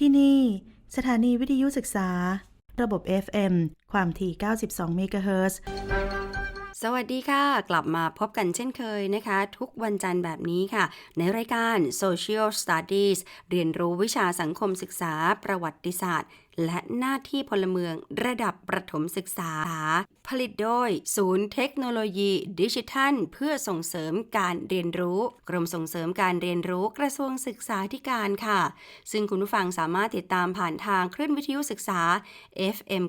ที่นี่ สถานีวิทยุศึกษา ระบบ FM ความถี่ 92 เมกะเฮิรตซ์สวัสดีค่ะ กลับมาพบกันเช่นเคยนะคะ ทุกวันจันทร์แบบนี้ค่ะ ในรายการ Social Studies เรียนรู้วิชาสังคมศึกษาประวัติศาสตร์ และหน้าที่พลเมืองระดับประถมศึกษา ผลิตโดย ศูนย์เทคโนโลยี ดิจิทัล เพื่อส่งเสริมการเรียนรู้ กรมส่งเสริมการเรียนรู้กระทรวงศึกษาธิการค่ะ ซึ่งคุณผู้ฟังสามารถติดตามผ่านทางคลื่นวิทยุศึกษา FM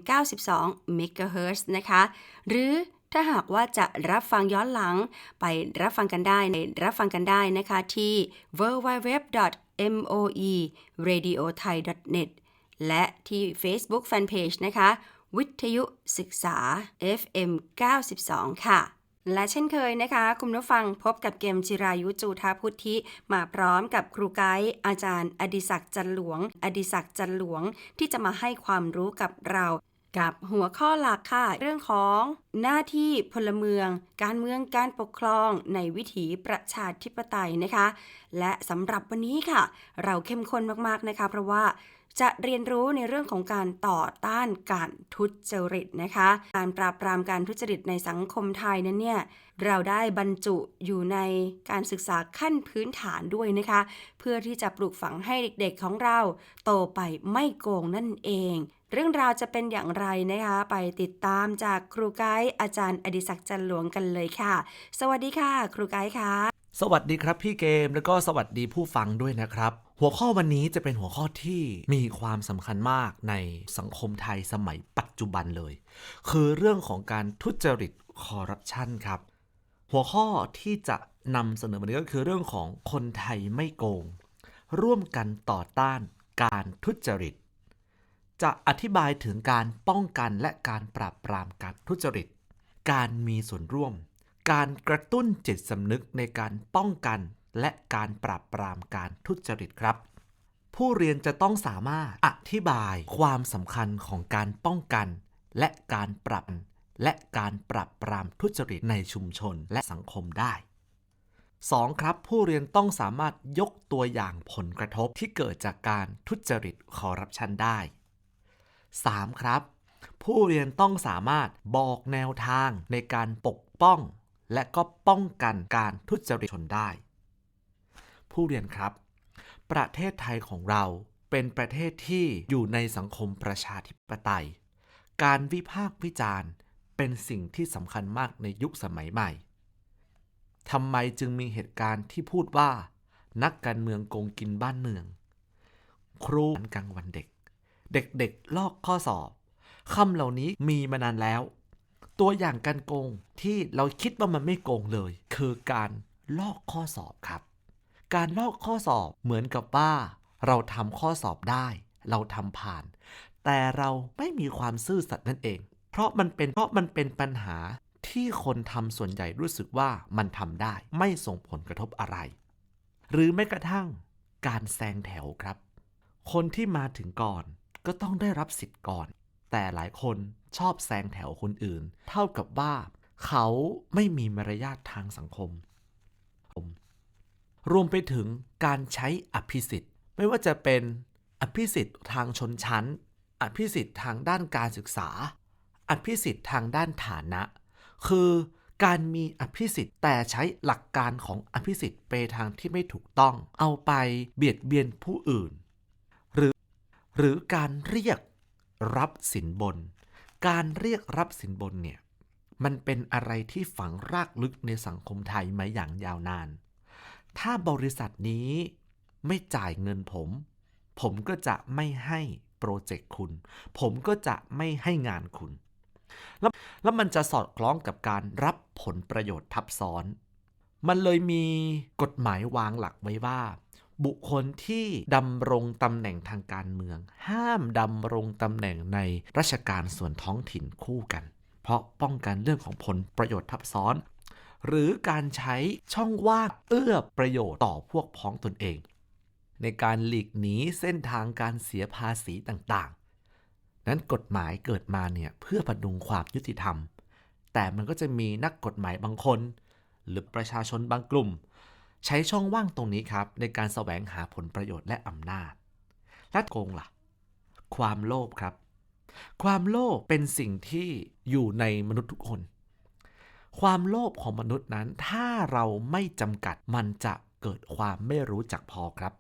92 MHz นะคะ หรือถ้าหากว่าจะรับฟังย้อนหลังไปรับฟังกันได้ในรับฟังกันได้นะคะที่ www.moeradiothai.net และที่ Facebook Fanpage นะคะ วิทยุศึกษา FM 92 ค่ะ และเช่นเคยนะคะ คุณผู้ฟังพบกับเกมจิรายุจูทาพุทธิ มาพร้อมกับครูไกด์อาจารย์ อดิศักดิ์จันหลวง อดิศักดิ์จันหลวงที่จะมาให้ความรู้กับเรา กับหัวข้อหลักค่ะ เรื่องของหน้าที่พลเมือง การเมืองการปกครองในวิถีประชาธิปไตยนะคะ และสำหรับวันนี้ค่ะ เราเข้มข้นมากๆนะคะ เพราะว่าจะเรียนรู้ในเรื่องของการต่อต้านการทุจริตนะคะ การปราบปรามการทุจริตในสังคมไทยนั้นเนี่ยเราได้บรรจุอยู่ในการศึกษาขั้นพื้นฐานด้วยนะคะ เพื่อที่จะปลูกฝังให้เด็กๆของเรา โตไปไม่โกงนั่นเอง เรื่องราวจะเป็นอย่างไรนะคะ ไปติดตามจากครูไกด์อาจารย์อดิศักดิ์จันหลวงกันเลยค่ะ สวัสดีค่ะ ครูไกด์ค่ะ สวัสดีครับพี่เกมแล้วก็สวัสดีผู้ฟังด้วยนะครับ หัวข้อวันนี้จะเป็นหัวข้อที่มีความสำคัญมากในสังคมไทยสมัยปัจจุบันเลย คือเรื่องของการทุจริตคอร์รัปชันครับ หัวข้อที่จะนำเสนอวันนี้ก็คือเรื่องของคนไทยไม่โกง ร่วมกันต่อต้านการทุจริต จะอธิบายถึงการป้องกันและการปราบปรามการทุจริต การมีส่วนร่วม การกระตุ้นจิตสำนึกในการป้องกัน และการปราบปรามการทุจริตครับ ผู้เรียนจะต้องสามารถอธิบายความสำคัญของการป้องกัน และการปรับและการปราบปรามทุจริตในชุมชนและสังคมได้ 2. ครับ ผู้เรียนต้องสามารถยกตัวอย่างผลกระทบที่เกิดจากการทุจริตคอร์รัปชันได้ 3. ครับ ผู้เรียนต้องสามารถบอกแนวทางในการปกป้อง และก็ป้องกันการทุจริตชนได้ ผู้เรียนครับ ประเทศไทยของเราเป็นประเทศที่อยู่ในสังคมประชาธิปไตย การวิพากษ์วิจารณ์เป็นสิ่งที่สำคัญมากในยุคสมัยใหม่ทำไมจึงมีเหตุการณ์ที่พูดว่า นักการเมืองโกงกินบ้านเมือง ครูกลางวันเด็ก เด็กๆ ลอกข้อสอบคำเหล่านี้มีมานานแล้ว ตัวอย่างการโกงที่เราคิดว่ามันไม่โกงเลย คือการลอกข้อสอบครับ การลอกข้อสอบเหมือนกับว่า เราทำข้อสอบได้ เราทำผ่าน แต่เราไม่มีความซื่อสัตย์นั่นเอง เพราะมันเป็นเพราะมันเป็นปัญหาที่คนทำส่วนใหญ่รู้สึกว่ามันทำได้ ไม่ส่งผลกระทบอะไร หรือแม้กระทั่งการแซงแถวครับ คนที่มาถึงก่อน ก็ต้องได้รับสิทธิ์ก่อน แต่หลายคนชอบแซงแถวคนอื่น เท่ากับว่าเขาไม่มีมารยาททางสังคม รวมไปถึงการใช้อภิสิทธิ์ ไม่ว่าจะเป็นอภิสิทธิ์ทางชนชั้น อภิสิทธิ์ทางด้านการศึกษา อภิสิทธิ์ทางด้านฐานะ คือการมีอภิสิทธิ์แต่ใช้หลักการของอภิสิทธิ์ไปทางที่ไม่ถูกต้อง เอาไปเบียดเบียนผู้อื่น หรือการเรียกรับสินบน การเรียกรับสินบนเนี่ยมันเป็นอะไรที่ฝังรากลึกในสังคมไทยมาอย่างยาวนาน ถ้าบริษัทนี้ไม่จ่ายเงินผม ผมก็จะไม่ให้โปรเจกต์คุณ ผมก็จะไม่ให้งานคุณ แล้วแล้วมันจะสอดคล้องกับการรับผลประโยชน์ทับซ้อน มันเลยมีกฎหมายวางหลักไว้ว่า บุคคลที่ดำรงตำแหน่งทางการเมือง ห้ามดำรงตำแหน่งในราชการส่วนท้องถิ่นคู่กัน เพราะป้องกันเรื่องของผลประโยชน์ทับซ้อน หรือการใช้ช่องว่างเอื้อประโยชน์ต่อพวกพ้องตนเอง ในการหลีกหนีเส้นทางการเสียภาษีต่างๆ นั้นกฎหมายเกิดมาเนี่ยเพื่อพดุงความยุติธรรม แต่มันก็จะมีนักกฎหมายบางคน หรือประชาชนบางกลุ่ม ใช้ช่องว่างตรงนี้ครับ ในการแสวงหาผลประโยชน์และอำนาจ และโกงล่ะ ความโลภครับ ความโลภเป็นสิ่งที่อยู่ในมนุษย์ทุกคน ความโลภของมนุษย์นั้น ถ้าเราไม่จำกัดมันจะเกิดความไม่รู้จักพอครับ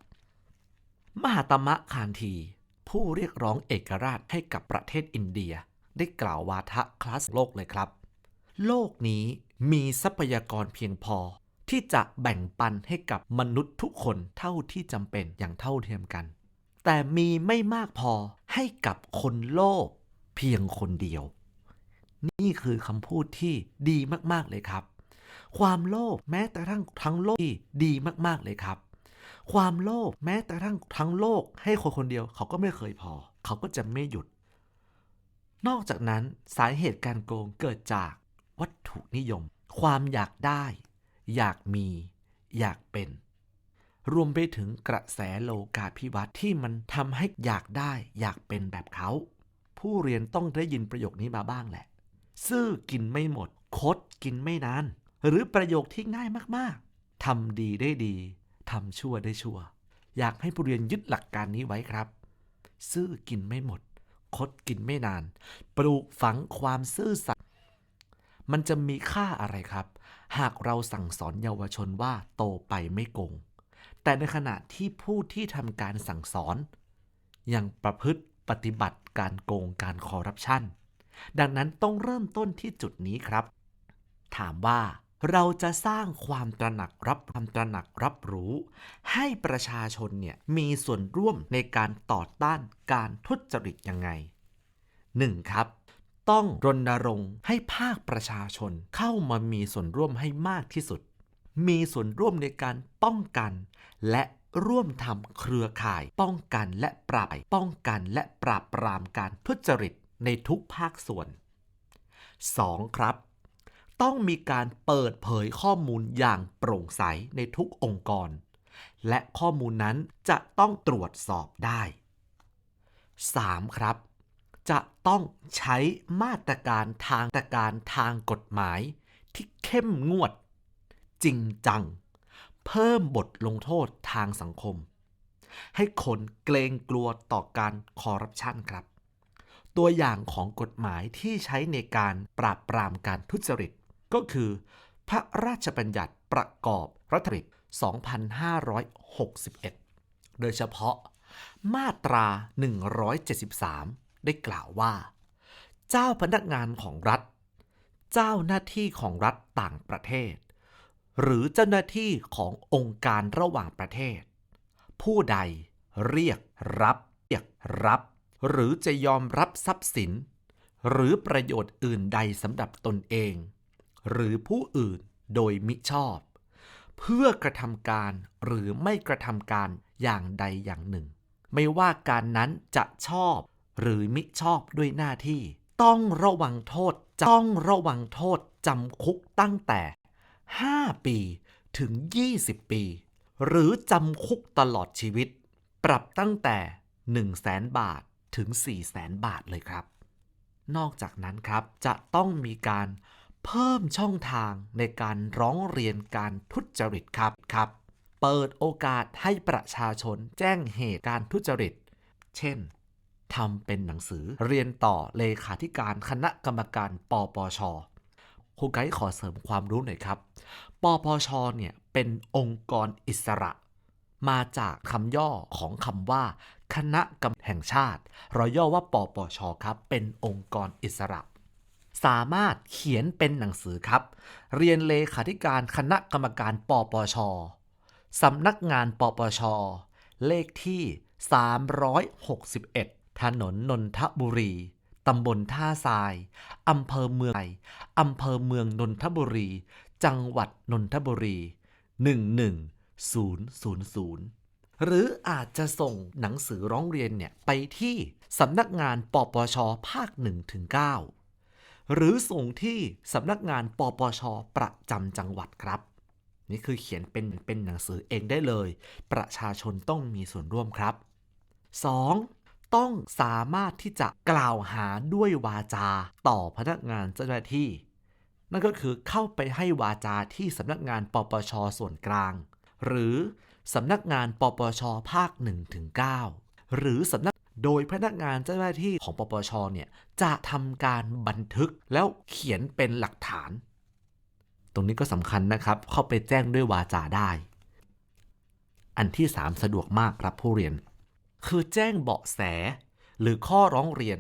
มหาตมะคานที ผู้เรียกร้องเอกราชให้กับประเทศอินเดีย ได้กล่าววาทะคลาสโลกเลยครับ โลกนี้มีทรัพยากรเพียงพอ ที่จะแบ่งปันให้กับมนุษย์ทุกคนเท่าที่จำเป็นอย่างเท่าเทียมกัน แต่มีไม่มากพอให้กับคนโลภเพียงคนเดียว นี่คือคำพูดที่ดีมากๆเลยครับ ความโลภแม้แต่ทั้งทั้งโลกดีมากๆเลยครับ ความโลภแม้แต่ทั้งทั้งโลกให้คนคนเดียวเขาก็ไม่เคยพอ เขาก็จะไม่หยุด นอกจากนั้นสาเหตุการโกงเกิดจากวัตถุนิยม ความอยากได้ อยากมีอยากเป็น รวมไปถึงกระแสโลกาภิวัตน์ที่มันทำให้อยากได้อยากเป็นแบบเขา ผู้เรียนต้องได้ยินประโยคนี้มาบ้างแหละ ซื่อกินไม่หมด คดกินไม่นาน หรือประโยคที่ง่ายมากๆทำดีได้ดีทำชั่วได้ชั่ว อยากให้ผู้เรียนยึดหลักการนี้ไว้ครับ ซื่อกินไม่หมด คดกินไม่นาน ปลูกฝังความซื่อสัตย์ มันจะมีค่าอะไรครับ หากเราสั่งสอนเยาวชนว่าโตไปไม่โกง แต่ในขณะที่ผู้ที่ทำการสั่งสอน ยังประพฤติปฏิบัติการโกงการคอร์รัปชัน ดังนั้นต้องเริ่มต้นที่จุดนี้ครับ ถามว่าเราจะสร้างความตระหนักรับความตระหนักรับรู้ ให้ประชาชนเนี่ยมีส่วนร่วมในการต่อต้านการทุจริตยังไง 1. ครับ ต้องรณรงค์ให้ภาคประชาชนเข้ามามีส่วนร่วมให้มากที่สุด มีส่วนร่วมในการป้องกัน และร่วมทำเครือข่าย ป้องกันและปราบป้องกันและปราบปรามการทุจริตในทุกภาคส่วน 2. ครับ ต้องมีการเปิดเผยข้อมูลอย่างโปร่งใสในทุกองค์กร และข้อมูลนั้นจะต้องตรวจสอบได้ 3. ครับ จะต้องใช้มาตรการทางตการทางกฎหมาย ที่เข้มงวด จริงจัง เพิ่มบทลงโทษทางสังคม ให้คนเกรงกลัวต่อการคอร์รัปชันครับ ตัวอย่างของกฎหมายที่ใช้ในการปราบปรามการทุจริต ก็คือ พระราชบัญญัติประกอบรัฐธรรมนูญ2561 โดยเฉพาะมาตรา 173 ได้กล่าวว่า เจ้าพนักงานของรัฐ เจ้าหน้าที่ของรัฐต่างประเทศ หรือเจ้าหน้าที่ขององค์การระหว่างประเทศ ผู้ใดเรียกรับเรียกรับ หรือจะยอมรับทรัพย์สิน หรือประโยชน์อื่นใดสำหรับตนเอง หรือผู้อื่นโดยมิชอบ เพื่อกระทำการหรือไม่กระทำการอย่างใดอย่างหนึ่ง ไม่ว่าการนั้นจะชอบ หรือมิชอบด้วยหน้าที่ ต้องระวังโทษต้องระวังโทษจำคุกตั้งแต่ 5 ปีถึง 20 ปี หรือจำคุกตลอดชีวิต ปรับตั้งแต่ 1 0 0 0 0แสนบาทถึง 4 0 0แสนบาทเลยครับ นอกจากนั้นครับจะต้องมีการเพิ่มช่องทางในการร้องเรียนการทุจริตครับครับ เปิดโอกาสให้ประชาชนแจ้งเหตุการทุจริต เช่น ทำเป็นหนังสือเรียนต่อเลขาธิการคณะกรรมการปปชครูไกด์ขอเสริมความรู้หน่อยครับ ปปชเนี่ยเป็นองค์กรอิสระ มาจากคำย่อของคำว่า คณะกรรมแห่งชาติเราย่อว่าปปชครับ เป็นองค์กรอิสระ สามารถเขียนเป็นหนังสือครับ เรียนเลขาธิการคณะกรรมการปปชสำนักงานปปช เลขที่ 361 ถนนนนทบุรี ตำบลท่าทราย อำเภอเมืองอำเภอเมืองนนทบุรี จังหวัดนนทบุรี 11000 หรืออาจจะส่งหนังสือร้องเรียนเนี่ยไปที่สำนักงานปปชภาค1ถึง9หรือส่งที่สำนักงานปปชประจำจังหวัดครับ นี่คือเขียนเป็นเป็นหนังสือเองได้เลย ประชาชนต้องมีส่วนร่วมครับ 2. ต้องสามารถที่จะกล่าวหาด้วยวาจาต่อพนักงานเจ้าหน้าที่ นั่นก็คือเข้าไปให้วาจาที่สำนักงานปปชส่วนกลาง หรือสำนักงานปปชภาค1ถึงหรือสำนักโดยพนักงานเจ้าหน้าที่ของปปชเนี่ยจะทำการบันทึกแล้วเขียนเป็นหลักฐาน ตรงนี้ก็สำคัญนะครับ เข้าไปแจ้งด้วยวาจาได้ อันที่ 3 สะดวกมากครับผู้เรียน คือแจ้งเบาะแส หรือข้อร้องเรียน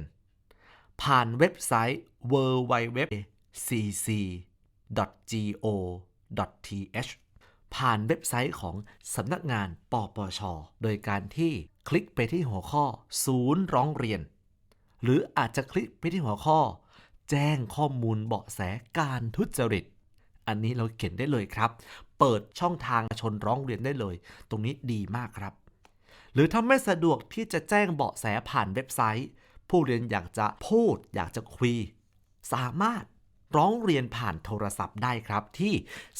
ผ่านเว็บไซต์ www.cc.go.th ผ่านเว็บไซต์ของสำนักงานปปช โดยการที่คลิกไปที่หัวข้อ ศูนย์ร้องเรียน หรืออาจจะคลิกไปที่หัวข้อ แจ้งข้อมูลเบาะแสการทุจริต อันนี้เราเขียนได้เลยครับ เปิดช่องทางชนร้องเรียนได้เลย ตรงนี้ดีมากครับ หรือถ้าไม่สะดวกที่จะแจ้งเบาะแสผ่านเว็บไซต์ ผู้เรียนอยากจะพูด อยากจะคุย สามารถร้องเรียนผ่านโทรศัพท์ได้ครับ ที่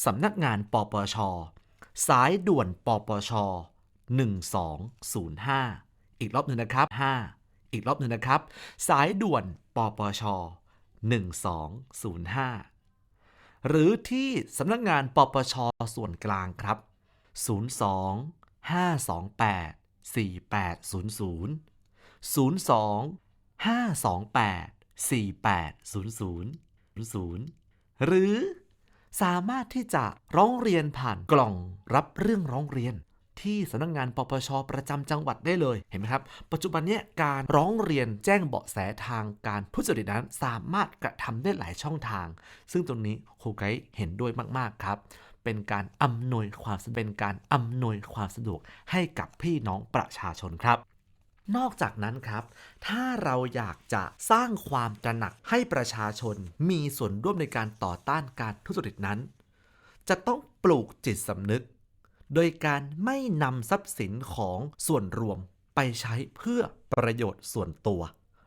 สำนักงานปปช สายด่วนปปช 1205 อีกรอบหนึ่งนะครับ 5 อีกรอบหนึ่งนะครับ สายด่วนปปช 1205 หรือที่สำนักงานปปชส่วนกลางครับ 02 528 4800 02 528 4800 00 หรือสามารถที่จะร้องเรียนผ่านกล่องรับเรื่องร้องเรียน ที่สำนักงานปปชประจำจังหวัดได้เลยเห็นไหมครับ ปัจจุบันนี้การร้องเรียนแจ้งเบาะแสทางการทุจริตนั้น สามารถกระทำได้หลายช่องทาง ซึ่งตรงนี้ครูไกด์เห็นด้วยมาก ๆ ครับ เป็นการอำนวยความสะดวกเป็นการอำนวยความสะดวกให้กับพี่น้องประชาชนครับนอกจากนั้นครับ ถ้าเราอยากจะสร้างความตระหนักให้ประชาชนมีส่วนร่วมในการต่อต้านการทุจริตนั้น จะต้องปลูกจิตสำนึก โดยการไม่นำทรัพย์สินของส่วนรวมไปใช้เพื่อประโยชน์ส่วนตัว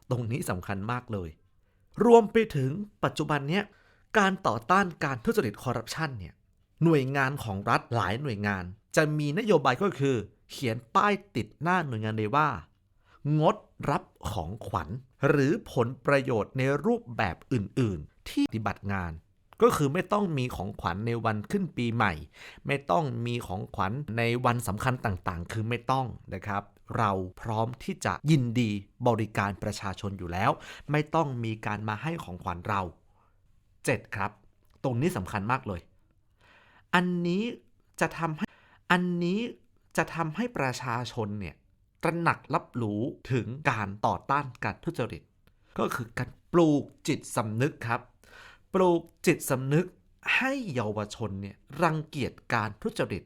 ตรงนี้สำคัญมากเลย รวมไปถึงปัจจุบันเนี้ยการต่อต้านการทุจริตคอร์รัปชันเนี่ย หน่วยงานของรัฐหลายหน่วยงาน จะมีนโยบายก็คือ เขียนป้ายติดหน้าหน่วยงานเลยว่า งดรับของขวัญ หรือผลประโยชน์ในรูปแบบอื่น ๆ ที่ปฏิบัติงาน ก็คือไม่ต้องมีของขวัญในวันขึ้นปีใหม่ ไม่ต้องมีของขวัญในวันสำคัญต่างๆ คือไม่ต้องนะครับเราพร้อมที่จะยินดีบริการประชาชนอยู่แล้ว ไม่ต้องมีการมาให้ของขวัญเรา 7 ครับ ตรงนี้สำคัญมากเลย อันนี้จะทำให้อันนี้จะทำให้ประชาชนเนี่ยตระหนักรับรู้ถึงการต่อต้านการทุจริต ก็คือการปลูกจิตสำนึกครับ ปลูกจิตสำนึกให้เยาวชนเนี่ยรังเกียจการทุจริต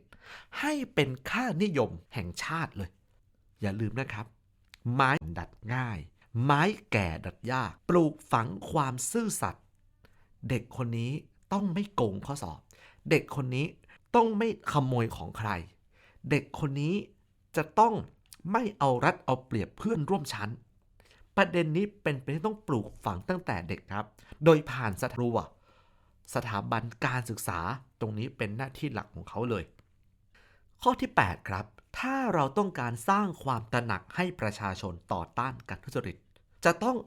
ให้เป็นค่านิยมแห่งชาติเลย อย่าลืมนะครับ ไม้ดัดง่าย ไม้แก่ดัดยาก ปลูกฝังความซื่อสัตย์เด็กคนนี้ต้องไม่โกงข้อสอบ เด็กคนนี้ต้องไม่ขโมยของใคร เด็กคนนี้จะต้องไม่เอารัดเอาเปรียบเพื่อนร่วมชั้น ประเด็นนี้เป็นไปที่ต้องปลูกฝังตั้งแต่เด็กครับ โดยผ่านสถาบันสถาบันการศึกษาตรงนี้เป็นหน้าที่หลักของเขาเลย ข้อที่ 8 ครับ ถ้าเราต้องการสร้างความตระหนักให้ประชาชนต่อต้านการทุจริต จะต้อง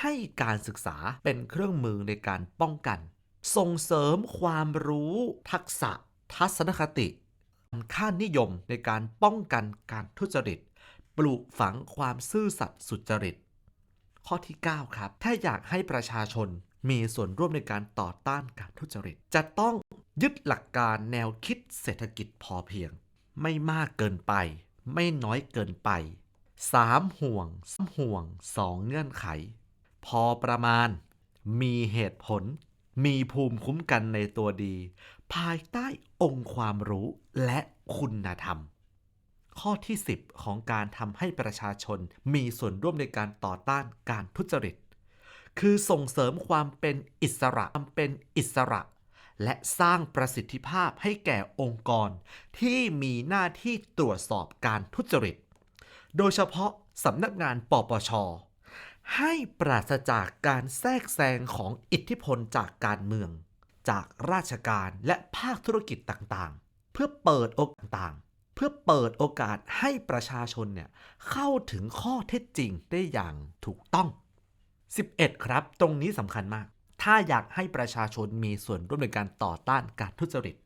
ให้การศึกษาเป็นเครื่องมือในการป้องกัน ส่งเสริมความรู้ทักษะ ทัศนคติค่านิยมในการป้องกันการทุจริต ปลูกฝังความซื่อสัตย์สุจริต ข้อที่ 9 ครับ ถ้าอยากให้ประชาชนมีส่วนร่วมในการต่อต้านการทุจริต จะต้องยึดหลักการแนวคิดเศรษฐกิจพอเพียง ไม่มากเกินไป ไม่น้อยเกินไป 3 ห่วงสามห่วง 2 เงื่อนไข พอประมาณ มีเหตุผล มีภูมิคุ้มกันในตัวดี ภายใต้องค์ความรู้และคุณธรรม ข้อที่ 10 ของการทำให้ประชาชนมีส่วนร่วมในการต่อต้านการทุจริต คือส่งเสริมความเป็นอิสระความเป็นอิสระ และสร้างประสิทธิภาพให้แก่องค์กร ที่มีหน้าที่ตรวจสอบการทุจริต โดยเฉพาะสำนักงานปปช ให้ปราศจากการแทรกแซงของอิทธิพลจากการเมือง จากราชการและภาคธุรกิจต่างๆ เพื่อเปิดโอกาสต่างๆ เพื่อเปิดโอกาสให้ประชาชนเนี่ยเข้าถึงข้อเท็จจริงได้อย่างถูกต้อง 11 ครับ ตรงนี้สำคัญมาก ถ้าอยากให้ประชาชนมีส่วนร่วมในการต่อต้านการทุจริต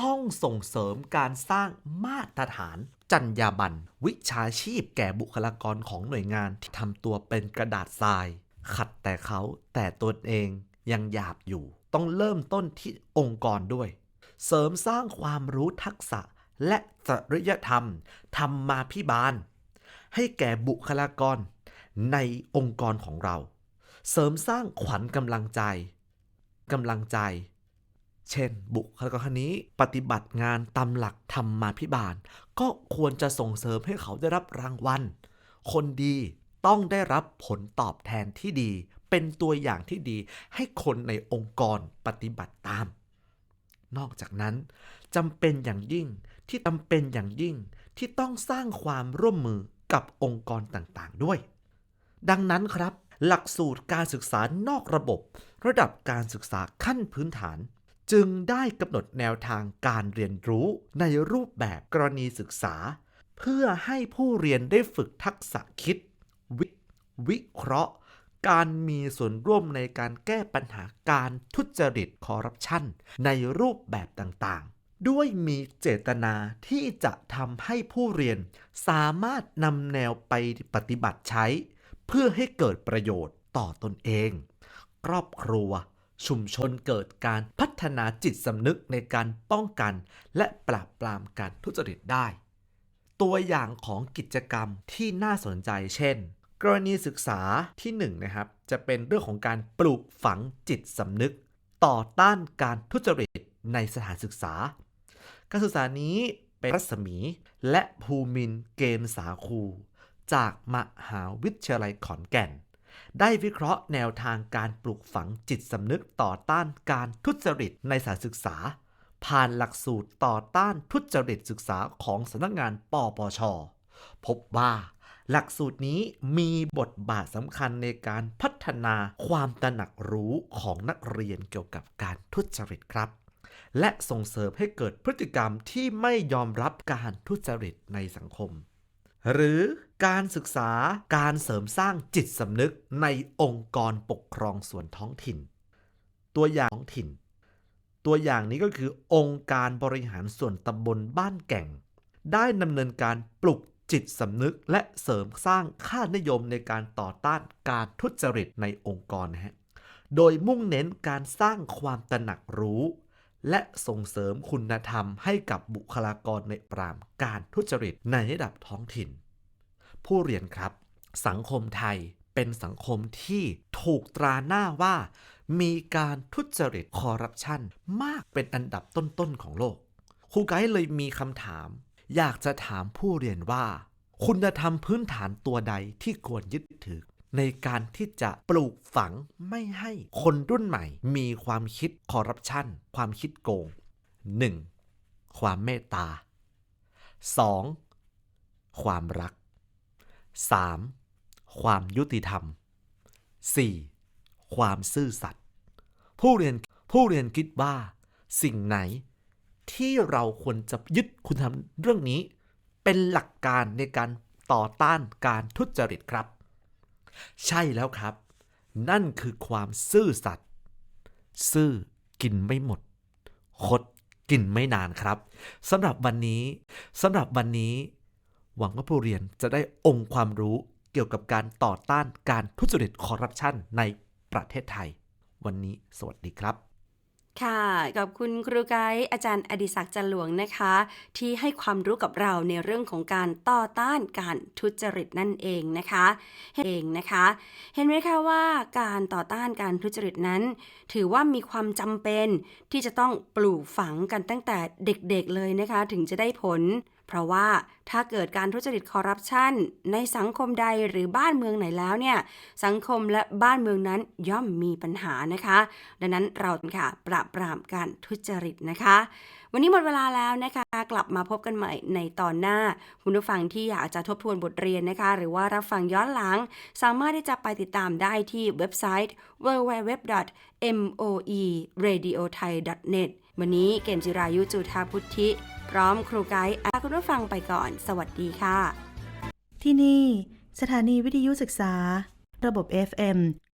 ต้องส่งเสริมการสร้างมาตรฐาน จรรยาบรรณวิชาชีพแก่บุคลากรของหน่วยงานที่ทำตัวเป็นกระดาษทราย ขัดแต่เขาแต่ตนเองยังหยาบอยู่ ต้องเริ่มต้นที่องค์กรด้วย เสริมสร้างความรู้ทักษะและจริยธรรมธรรมาพิบาล ให้แก่บุคลากรในองค์กรของเรา เสริมสร้างขวัญกำลังใจกำลังใจ เช่น บุคลากรคนนี้ปฏิบัติงานตามหลักธรรมาพิบาล ก็ควรจะส่งเสริมให้เขาได้รับรางวัล คนดีต้องได้รับผลตอบแทนที่ดี เป็นตัวอย่างที่ดีให้คนในองค์กรปฏิบัติตาม นอกจากนั้นจำเป็นอย่างยิ่งที่จำเป็นอย่างยิ่งที่ต้องสร้างความร่วมมือกับองค์กรต่างๆด้วย ดังนั้นครับ หลักสูตรการศึกษานอกระบบ ระดับการศึกษาขั้นพื้นฐาน จึงได้กำหนดแนวทางการเรียนรู้ในรูปแบบกรณีศึกษา เพื่อให้ผู้เรียนได้ฝึกทักษะคิดวิวิเคราะห์ การมีส่วนร่วมในการแก้ปัญหาการทุจริตคอร์รัปชันในรูปแบบต่างๆ ด้วยมีเจตนาที่จะทำให้ผู้เรียนสามารถนำแนวไปปฏิบัติใช้ เพื่อให้เกิดประโยชน์ต่อตนเอง ครอบครัว ชุมชนเกิดการพัฒนาจิตสำนึกในการป้องกัน และปราบปรามการทุจริตได้ ตัวอย่างของกิจกรรมที่น่าสนใจเช่น กรณีศึกษาที่1นงนะครับ จะเป็นเรื่องของการปลูกฝังจิตสำนึก ต่อต้านการทุจริตในสถานศึกษา การศึกษานี้เป็นรัศมีและภูมินเกณฑ์สาคู จากมหาวิทยาลัยขอนแก่น ได้วิเคราะห์แนวทางการปลูกฝังจิตสำนึกต่อต้านการทุจริตในสถานศึกษา ผ่านหลักสูตรต่อต้านทุจริตศึกษาของสำนักงานปปช พบว่าหลักสูตรนี้มีบทบาทสำคัญในการพัฒนาความตระหนักรู้ของนักเรียนเกี่ยวกับการทุจริตครับ และส่งเสริมให้เกิดพฤติกรรมที่ไม่ยอมรับการทุจริตในสังคม หรือการศึกษาการเสริมสร้างจิตสำนึกในองค์กรปกครองส่วนท้องถิ่น ตัวอย่างท้องถิ่น ตัวอย่างนี้ก็คือองค์การบริหารส่วนตำบลบ้านแก่ง ได้ดำเนินการปลุกจิตสำนึกและเสริมสร้างค่านิยมในการต่อต้านการทุจริตในองค์กรนะฮะ โดยมุ่งเน้นการสร้างความตระหนักรู้ และส่งเสริมคุณธรรมให้กับบุคลากรในปรามการทุจริตในระดับท้องถิ่น ผู้เรียนครับ สังคมไทยเป็นสังคมที่ถูกตราหน้าว่า มีการทุจริตคอร์รัปชันมากเป็นอันดับต้นๆของโลกครูไกด์เลยมีคำถาม อยากจะถามผู้เรียนว่า คุณธรรมพื้นฐานตัวใดที่ควรยึดถือ ในการที่จะปลูกฝังไม่ให้คนรุ่นใหม่ มีความคิดคอร์รัปชันความคิดโกง 1. ความเมตตา 2. ความรัก 3. ความยุติธรรม 4. ความซื่อสัตย์ผู้เรียนผู้เรียนคิดว่าสิ่งไหน ที่เราควรจะยึดคุณธรรมเรื่องนี้ เป็นหลักการในการต่อต้านการทุจริตครับ ใช่แล้วครับ นั่นคือความซื่อสัตย์ซื่อกินไม่หมด คดกินไม่นานครับสำหรับวันนี้สำหรับวันนี้ หวังว่าผู้เรียนจะได้องค์ความรู้เกี่ยวกับการต่อต้านการทุจริตคอร์รัปชันในประเทศไทย วันนี้สวัสดีครับ ค่ะขอบคุณครูไกด์อาจารย์อดิศักดิ์จันหลวงนะคะ ที่ให้ความรู้กับเราในเรื่องของการต่อต้านการทุจริตนั่นเองนะคะเองนะคะ เห็นไหมคะว่าการต่อต้านการทุจริตนั้น ถือว่ามีความจำเป็นที่จะต้องปลูกฝังกันตั้งแต่เด็กๆเลยนะคะ ถึงจะได้ผล เพราะว่าถ้าเกิดการทุจริตคอร์รัปชันในสังคมใดหรือบ้านเมืองไหนแล้วเนี่ย สังคมและบ้านเมืองนั้นย่อมมีปัญหานะคะ ดังนั้นเราค่ะปราบปรามการทุจริตนะคะ วันนี้หมดเวลาแล้วนะคะ กลับมาพบกันใหม่ในตอนหน้า คุณผู้ฟังที่อยากจะทบทวนบทเรียนนะคะ หรือว่ารับฟังย้อนหลัง สามารถที่จะไปติดตามได้ที่เว็บไซต์ www.moeradiothai.net วันนี้เกมจิรายุจุธาพุทธิ พร้อมครูไกด์ลาคุณผู้ฟังไปก่อน สวัสดีค่ะ ที่นี่ สถานีวิทยุศึกษา ระบบ FM